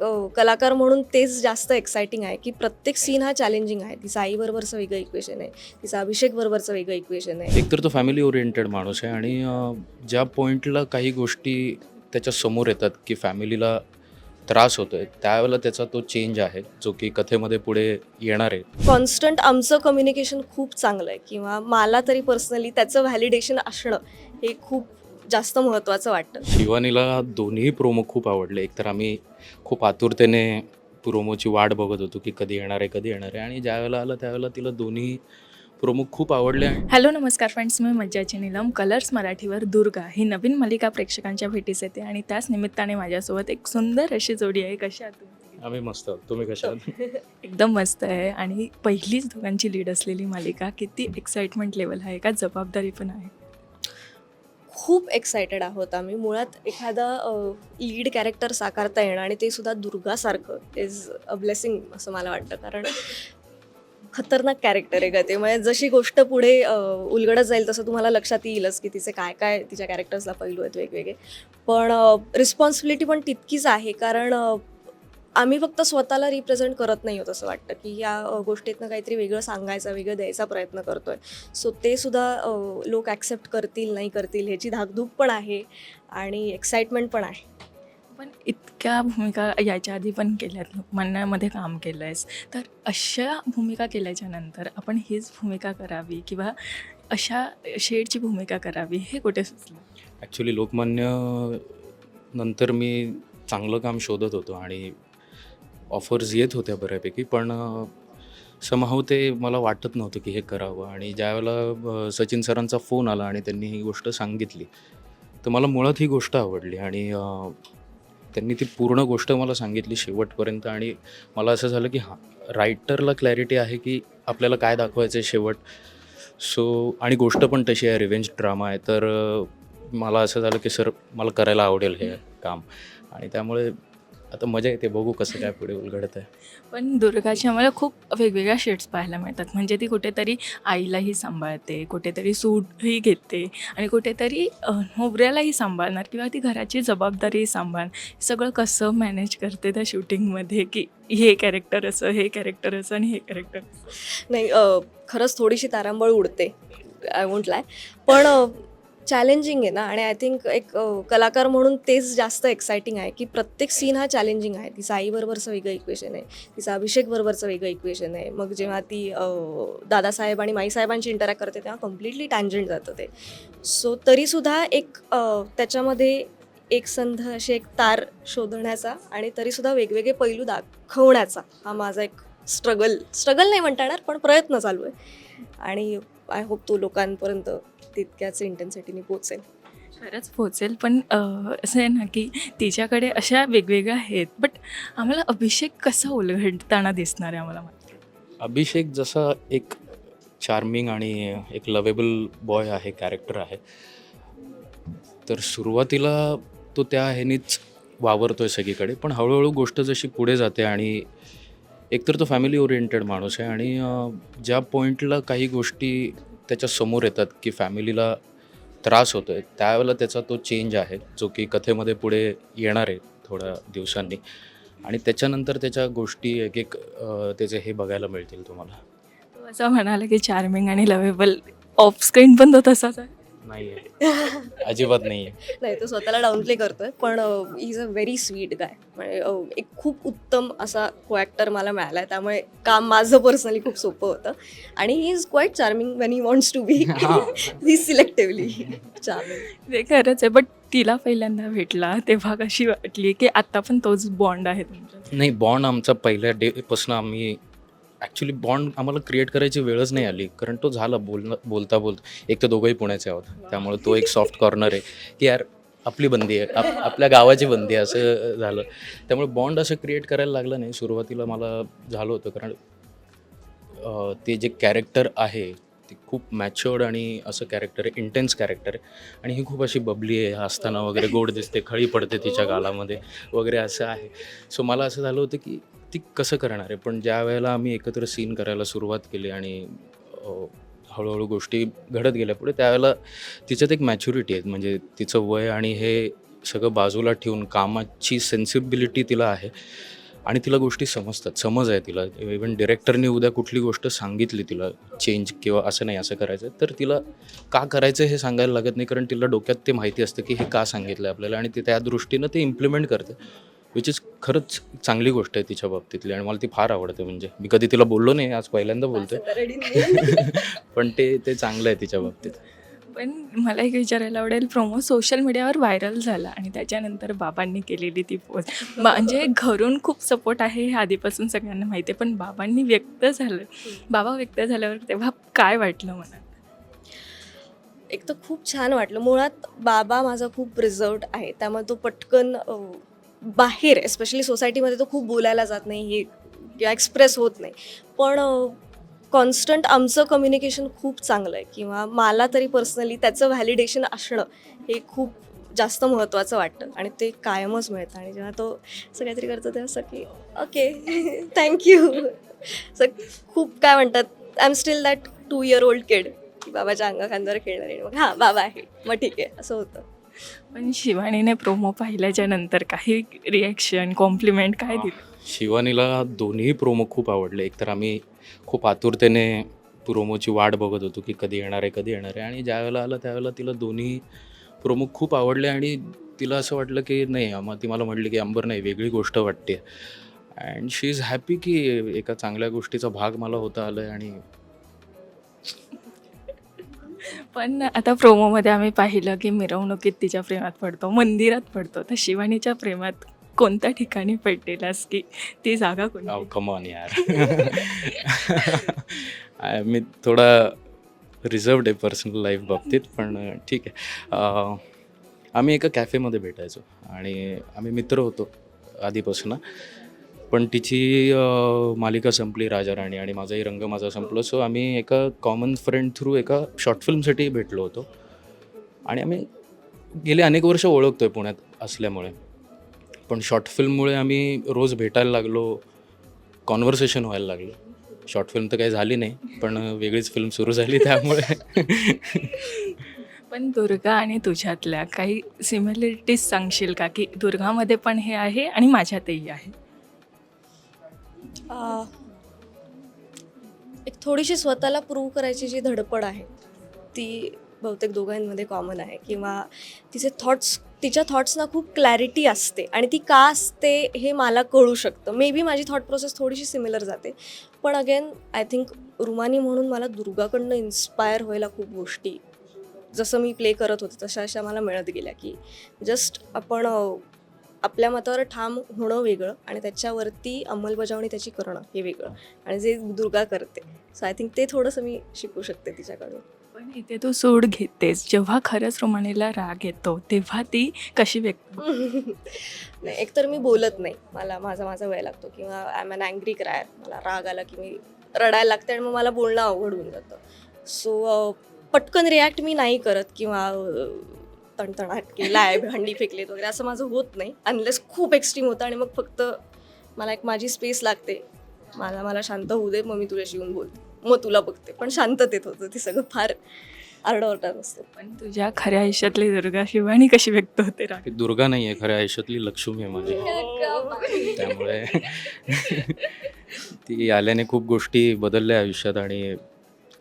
कलाकार म्हणून तेच जास्त एक्साइटिंग आहे की प्रत्येक सीन हा चॅलेंजिंग आहे. तिचं आईबरोबरचं वेगळं इक्वेशन आहे. तिचं अभिषेक बरोबरचं वेगळं इक्वेशन आहे. एकतर तो फॅमिली ओरिएंटेड माणूस आहे आणि ज्या पॉईंटला काही गोष्टी त्याच्यासमोर येतात की फॅमिलीला त्रास होतोय त्यावेळेला त्याचा तो चेंज आहे जो की कथेमध्ये पुढे येणार आहे. कॉन्स्टंट आमचं कम्युनिकेशन खूप चांगलं आहे. किंवा मला तरी पर्सनली त्याचं व्हॅलिडेशन असणं हे खूप जास्त महत्त्वाचं वाटतं. शिवानीला दोन्ही प्रोमो खूप आवडले. एकतर आम्ही खूप आतुरतेने प्रोमोची वाट बघत होतो की कधी येणार आहे कधी येणार आहे. आणि ज्यावेळेला आलं त्यावेळेला तिला दोन्ही प्रोमो खूप आवडले हॅलो नमस्कार फ्रेंड्स. मी मज्जाची नीलम कलर्स मराठीवर दुर्गा. ही नवीन मालिका प्रेक्षकांच्या भेटीस येते आणि त्याच निमित्ताने माझ्यासोबत एक सुंदर अशी जोडी आहे. कशी आहात तुम्ही? आम्ही मस्त आहोत. तुम्ही कशा आहात? एकदम मस्त आहे. आणि पहिलीच दोघांची लीड असलेली मालिका किती एक्साइटमेंट लेवल आहे का? जबाबदारी पण आहे. खूप एक्सायटेड आहोत आम्ही. मुळात एखादा लीड कॅरेक्टर साकारता येणं आणि ते सुद्धा दुर्गासारखं इज अ ब्लेसिंग असं मला वाटतं. कारण खतरनाक कॅरेक्टर आहे का ते. म्हणजे जशी गोष्ट पुढे उलगडत जाईल तसं तुम्हाला लक्षात येईलच की तिचे काय काय तिच्या कॅरेक्टर्सला पैलू आहेत वेगवेगळे. पण रिस्पॉन्सिबिलिटी पण तितकीच आहे. कारण आम्ही फक्त स्वतःला रिप्रेझेंट करत नाही होत असं वाटतं की या गोष्टीतनं काहीतरी वेगळं सांगायचं वेगळं द्यायचा प्रयत्न करतोय. सो ते सुद्धा लोक ॲक्सेप्ट करतील नाही करतील ह्याची धाकधूक पण आहे आणि एक्साइटमेंट पण आहे. पण इतक्या भूमिका याच्या आधी पण केल्यात म्हणण्यामध्ये काम केलं आहेस तर अशा भूमिका केल्याच्यानंतर आपण हीच भूमिका करावी किंवा अशा शेडची भूमिका करावी हे कुठे सुचलं? ॲक्च्युली लोकमान्य नंतर मी चांगलं काम शोधत होतो आणि ऑफर्स येत होत्या बऱ्यापैकी पण समहाव ते मला वाटत नव्हतं की हे करावं. आणि ज्यावेळेला सचिन सरांचा फोन आला आणि त्यांनी ही गोष्ट सांगितली तर मला मुळात ही गोष्ट आवडली. आणि त्यांनी ती पूर्ण गोष्ट मला सांगितली शेवटपर्यंत. आणि मला असं झालं की हां रायटरला क्लॅरिटी आहे की आपल्याला काय दाखवायचं आहे शेवट. सो आणि गोष्ट पण तशी आहे रिव्हेंज ड्रामा आहे. तर मला असं झालं की सर मला करायला आवडेल हे काम. आणि त्यामुळे आता मजा येते बघू कसं काय पुढे उलगडत आहे. पण दुर्गाची आम्हाला खूप वेगवेगळ्या शेड्स पाहायला मिळतात. म्हणजे ती कुठेतरी आईलाही सांभाळते कुठेतरी सूटही घेते आणि कुठेतरी अ, नवऱ्यालाही सांभाळणार किंवा ती घराची जबाबदारी सांभाळणार. सगळं कसं मॅनेज करते त्या शूटिंगमध्ये की हे कॅरेक्टर असं हे कॅरेक्टर असं आणि हे कॅरेक्टर नाही खरंच थोडीशी तारांबळ उडते. आय वोंट लाय पण चॅलेंजिंग आहे ना. आणि आय थिंक एक कलाकार म्हणून तेच जास्त एक्सायटिंग आहे की प्रत्येक सीन हा चॅलेंजिंग आहे. तिचं आईबरोबरचं वेगळं इक्वेशन आहे. तिचं अभिषेक बरोबरचं वेगळं इक्वेशन आहे. मग जेव्हा ती दादासाहेब आणि माईसाहेबांशी इंटरॅक्ट करते तेव्हा कम्प्लिटली टँजंट जातं ते. सो तरीसुद्धा एक त्याच्यामध्ये एक संध अशी एक तार शोधण्याचा आणि तरीसुद्धा वेगवेगळे पैलू दाखवण्याचा हा माझा एक स्ट्रगल स्ट्रगल नाही म्हणता येणार पण प्रयत्न चालू आहे. आणि आय होप तो लोकांपर्यंत तितक्याच इंटेन्सिटीने पोचेल खरंच पोचेल पण असं आहे ना की तिच्याकडे अशा वेगवेगळ्या आहेत बट आम्हाला अभिषेक कसा उलगडताना दिसणार आहे आम्हाला अभिषेक जसा एक चार्मिंग आणि एक लवेबल बॉय आहे कॅरेक्टर आहे तर सुरुवातीला तो त्या ह्यानीच वावरतोय सगळीकडे पण हळूहळू गोष्ट जशी पुढे जाते आणि एकतर तो फॅमिली ओरिएंटेड माणूस आहे आणि ज्या पॉईंटला काही गोष्टी त्याच्यासमोर येतात की फॅमिलीला त्रास होतो आहे त्यावेळेला त्याचा तो चेंज आहे जो की कथेमध्ये पुढे येणार आहे थोड्या दिवसांनी. आणि त्याच्यानंतर त्याच्या गोष्टी एक एक त्याचे हे बघायला मिळतील तुम्हाला. असं म्हणाला की चार्मिंग आणि लवेबल ऑफ स्क्रीन पण तो तसाच आहे. नाही आहे अजिबात नाही आहे नाही तो स्वतःला डाऊनप्ले करतोय पण is a very sweet guy म्हणजे एक खूप उत्तम असा को ॲक्टर मला मिळाला आहे त्यामुळे काम माझं पर्सनली खूप सोपं होतं. आणि he is quite charming when he wants to be he. Selectively charming ते खरंच आहे बट तिला पहिल्यांदा भेटला तेव्हा कशी वाटली की आता पण तोच बॉन्ड आहे तुमचा? नाही बॉन्ड आमचा पहिल्या डेपासून आम्ही ॲक्च्युली बॉन्ड आम्हाला क्रिएट करायची वेळच नाही आली. कारण तो झाला बोलणं बोलता बोलता. एक तर दोघंही पुण्याचे आहोत. त्यामुळे तो एक सॉफ्ट कॉर्नर आहे. की यार आपली बंदी आहे. आप आपल्या गावाची बंदी आहे असं झालं. त्यामुळे बॉन्ड असं क्रिएट करायला लागलं नाही. सुरुवातीला मला झालं होतं. कारण ते जे कॅरेक्टर आहे ते खूप मॅच्युअर्ड आणि असं कॅरेक्टर आहे इंटेन्स कॅरेक्टर आहे. आणि ही खूप अशी बबली आहे. हसताना वगैरे गोड दिसते खळी पडते तिच्या गालामध्ये वगैरे असं आहे. सो मला असं झालं होतं की ती कसं करणार आहे? पण ज्या वेळेला आम्ही एकत्र सीन करायला सुरुवात केली आणि हळूहळू गोष्टी घडत गेल्या पुढे त्यावेळेला तिच्यात एक मॅच्युरिटी आहे. म्हणजे तिचं वय आणि हे सगळं बाजूला ठेवून कामाची सेन्सिबिलिटी तिला आहे आणि तिला गोष्टी समजतात. समज आहे तिला. इवन डिरेक्टरने उद्या कुठली गोष्ट सांगितली तिला चेंज किंवा असं नाही असं करायचं तर तिला का करायचं हे सांगायला लागत नाही कारण तिला डोक्यात ते माहिती असतं की हे का सांगितलं आपल्याला आणि ते त्या दृष्टीनं ते इम्प्लिमेंट करते. विच इज खरंच चांगली गोष्ट आहे तिच्या बाबतीतली आणि मला ती फार आवडते. म्हणजे मी कधी तिला बोललो नाही आज पहिल्यांदा बोलतोय. पण ते ते चांगलं आहे तिच्या बाबतीत. पण मला एक विचारायला आवडेल प्रोमो सोशल मीडियावर व्हायरल झाला आणि त्याच्यानंतर बाबांनी केलेली ती पोस्ट म्हणजे घरून खूप सपोर्ट आहे हे आधीपासून सगळ्यांना माहिती आहे पण बाबांनी व्यक्त झालं. बाबा व्यक्त झाल्यावर तेव्हा काय वाटलं मला एक तर खूप छान वाटलं. मुळात बाबा माझा खूप रिझर्वड आहे. त्यामुळे तो पटकन बाहेर स्पेशली सोसायटीमध्ये तो खूप बोलायला जात नाही हे किंवा एक्सप्रेस होत नाही. पण कॉन्स्टंट आमचं कम्युनिकेशन खूप चांगलं आहे. किंवा मला तरी पर्सनली त्याचं व्हॅलिडेशन असणं हे खूप जास्त महत्त्वाचं वाटतं. आणि ते कायमच मिळतं. आणि जेव्हा तो असं काहीतरी करतो तेव्हा असं की ओके थँक्यू असं खूप काय म्हणतात I am still that two year old kid की बाबाच्या अंगा खांद्यावर खेळणार. आहे मग हां बाबा आहे. मग ठीक आहे. असं होतं. पण शिवानीने प्रोमो पाहिल्याच्या नंतर काही रिॲक्शन कॉम्प्लिमेंट काय दिलं? शिवानीला दोन्ही प्रोमो खूप आवडले. एकतर आम्ही खूप आतुरतेने प्रोमोची वाट बघत होतो की कधी येणार आहे कधी येणार आहे. आणि ज्यावेळेला आलं त्यावेळेला तिला दोन्ही प्रोमो खूप आवडले आणि तिला असं वाटलं की नाही मग ती मला म्हटली की अंबर नाही वेगळी गोष्ट वाटते. अँड शी इज हॅपी की एका चांगल्या गोष्टीचा भाग मला होता आलं आहे आणि पण आता प्रोमोमध्ये आम्ही पाहिलं की मिरवणुकीत तिच्या प्रेमात पडतो मंदिरात पडतो. तर शिवानीच्या प्रेमात कोणत्या ठिकाणी पडलेलास की ती जागा कोणती? कमॉन यार. आय- मी थोडा रिझर्वड आहे पर्सनल लाईफ बाबतीत पण ठीक आहे. आम्ही एका कॅफेमध्ये भेटायचो आणि आम्ही मित्र होतो आधीपासून. पण तिची मालिका संपली राजा राणी आणि माझाही रंग माझा संपलो. सो आम्ही एका कॉमन फ्रेंड थ्रू एका शॉर्ट फिल्मसाठी भेटलो होतो. आणि आम्ही गेले अनेक वर्ष ओळखतो आहे पुण्यात असल्यामुळे. पण शॉर्ट फिल्ममुळे आम्ही रोज भेटायला लागलो कॉन्व्हर्सेशन व्हायला लागलं. शॉर्ट फिल्म तर काही झाली नाही पण वेगळीच फिल्म सुरू झाली त्यामुळे. पण दुर्गा आणि तुझ्यातल्या काही सिमिलरिटीज सांगशील का? की दुर्गामध्ये पण हे आहे आणि माझ्यातही आहे. आ, एक थोडीशी स्वतःला प्रूव्ह करायची जी धडपड आहे ती बहुतेक दोघांमध्ये कॉमन आहे. किंवा तिचे थॉट्स तिच्या थॉट्सना खूप क्लॅरिटी असते आणि ती का असते हे मला कळू शकतं. मे बी माझी थॉट प्रोसेस थोडीशी सिमिलर जाते. पण अगेन आय थिंक रुमानी म्हणून मला दुर्गाकडनं इन्स्पायर व्हायला खूप गोष्टी जसं मी प्ले करत होते तशा अशा मला मिळत गेल्या की जस्ट आपण आपल्या मतावर ठाम होणं वेगळं आणि त्याच्यावरती अंमलबजावणी त्याची करणं हे वेगळं. आणि जे दुर्गा करते. सो आय थिंक ते थोडंसं मी शिकू शकते तिच्याकडून. पण इथे तू सूड घेतेस जेव्हा खरंच रोमानीला राग येतो तेव्हा ती कशी व्यक्त नाही एकतर मी बोलत नाही. मला माझा माझा वेळ लागतो किंवा I am an angry crier. मला राग आला की मी रडायला लागते आणि मग मला बोलणं अवघड होऊन जातं. सो पटकन रिॲक्ट मी नाही करत किंवा तणतणाट केलाय भांडी फेकलेत वगैरे असं माझं होत नाही. अनलेस खूप एक्स्ट्रीम होतं आणि मग फक्त मला एक माझी स्पेस लागते. मला मला शांत होऊ दे मग मी तुझ्याशी येऊन बोलते मग तुला बघते. पण शांततेत होतं. ते सगळं फार आरडाओरडा नसतं. पण तुझ्या खऱ्या आयुष्यातली दुर्गा शिवानी कशी व्यक्त होते राग? दुर्गा नाही आहे खऱ्या आयुष्यातली लक्ष्मी आहे माझी. त्यामुळे ती आल्याने खूप गोष्टी बदलल्या आयुष्यात आणि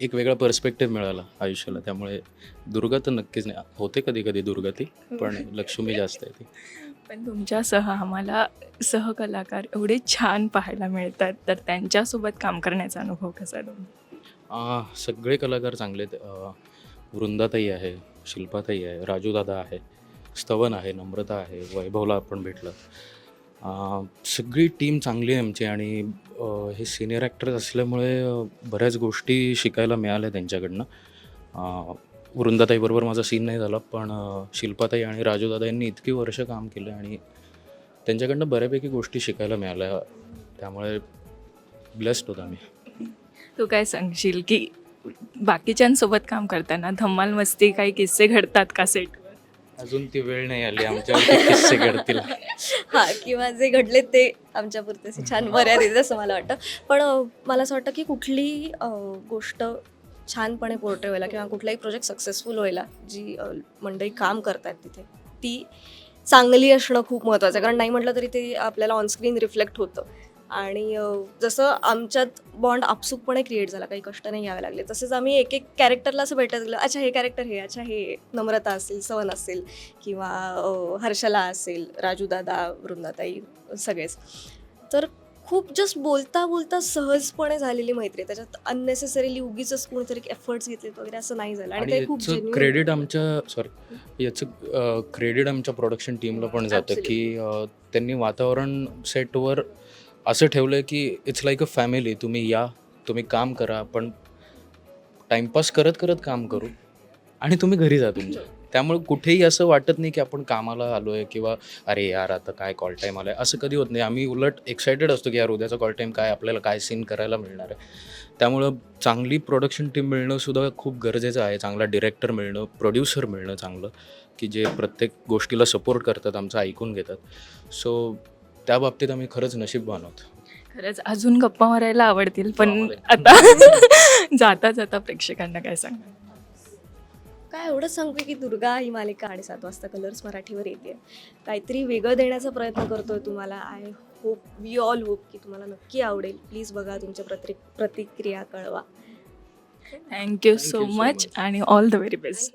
एक वेगळा पर्स्पेक्टिव्ह मिळाला आयुष्याला. त्यामुळे दुर्गा तर नक्कीच नाही. होते कधी कधी दुर्गा ती पण लक्ष्मी जास्त आहे ती. पण तुमच्यासह आम्हाला सहकलाकार एवढे छान पाहायला मिळतात. तर त्यांच्यासोबत काम करण्याचा अनुभव कसा तुमचा? सगळे कलाकार चांगले वृंदाताई आहे शिल्पाताई आहे राजूदादा आहे स्तवन आहे नम्रता आहे वैभवला आपण भेटलं. सगळी टीम चांगली आहे आमची आणि हे सिनियर ॲक्टर्स असल्यामुळे बऱ्याच गोष्टी शिकायला मिळाल्या त्यांच्याकडनं. वृंदाताईबरोबर माझा सीन नाही झाला पण शिल्पाताई आणि राजूदादा यांनी इतकी वर्ष काम केलं आणि त्यांच्याकडनं बऱ्यापैकी गोष्टी शिकायला मिळाल्या. त्यामुळे ब्लेस्ड होतो आम्ही. तू काय सांगशील की बाकीच्यांसोबत काम करताना धम्माल मस्ती काही किस्से घडतात का सेट अजून ती वेळ नाही आली आमच्यावरती किस्से घडतील. हा किंवा जे घडले ते आमच्या पुरते छान मर्यादित असं मला वाटतं. पण मला असं वाटतं की कुठलीही गोष्ट छानपणे पोर्ट्रे व्हायला किंवा कुठलाही प्रोजेक्ट सक्सेसफुल व्हायला जी मंडळी काम करतात तिथे ती चांगली असणं खूप महत्त्वाचं आहे. कारण नाही म्हटलं तरी ते आपल्याला ऑनस्क्रीन रिफ्लेक्ट होतं. आणि जसं आमच्यात बॉन्ड आपसूकपणे क्रिएट झाला काही कष्ट नाही घ्यावे लागले तसेच आम्ही एक एक कॅरेक्टरला असं भेटत गेलं अच्छा हे कॅरेक्टर हे अच्छा हे नम्रता असेल सवन असेल किंवा हर्षला असेल राजूदादा वृंदाताई सगळेच तर खूप जस्ट बोलता बोलता सहजपणे झालेली मैत्री. त्याच्यात अननेसेसरीली उगीच कोणीतरी एफर्ट्स घेतलेत वगैरे असं नाही झालं आणि ते खूप क्रेडिट. आमच्या सॉरी याचं क्रेडिट आमच्या प्रोडक्शन टीमला पण जातं. की त्यांनी वातावरण सेटवर असं ठेवलं आहे की इट्स लाईक अ फॅमिली तुम्ही या तुम्ही काम करा पण टाईमपास करत करत काम करू आणि तुम्ही घरी जा तुमच्या. त्यामुळे कुठेही असं वाटत नाही की आपण कामाला आलो आहे किंवा अरे यार आता काय कॉल टाईम आला आहे असं कधी होत नाही. आम्ही उलट एक्सायटेड असतो की यार उद्याचा कॉल टाईम काय? आपल्याला काय सीन करायला मिळणार आहे? त्यामुळं चांगली प्रोडक्शन टीम मिळणं सुद्धा खूप गरजेचं आहे. चांगला डिरेक्टर मिळणं प्रोड्युसर मिळणं चांगलं की जे प्रत्येक गोष्टीला सपोर्ट करतात आमचं ऐकून घेतात. सो त्या बाबतीत आम्ही खरंच नशीबवान आहोत खरंच अजून गप्पा मारायला आवडतील पण. आता जाता जाता प्रेक्षकांना काय सांगा काय एवढंच सांगते की दुर्गा ही मालिका आणि सात वाजता कलर्स मराठीवर येते. काहीतरी वेगळं देण्याचा प्रयत्न करतोय तुम्हाला. I hope we all hope की तुम्हाला नक्की आवडेल. प्लीज बघा तुमच्या प्रति प्रतिक्रिया कळवा. Thank you so much. आणि all the very best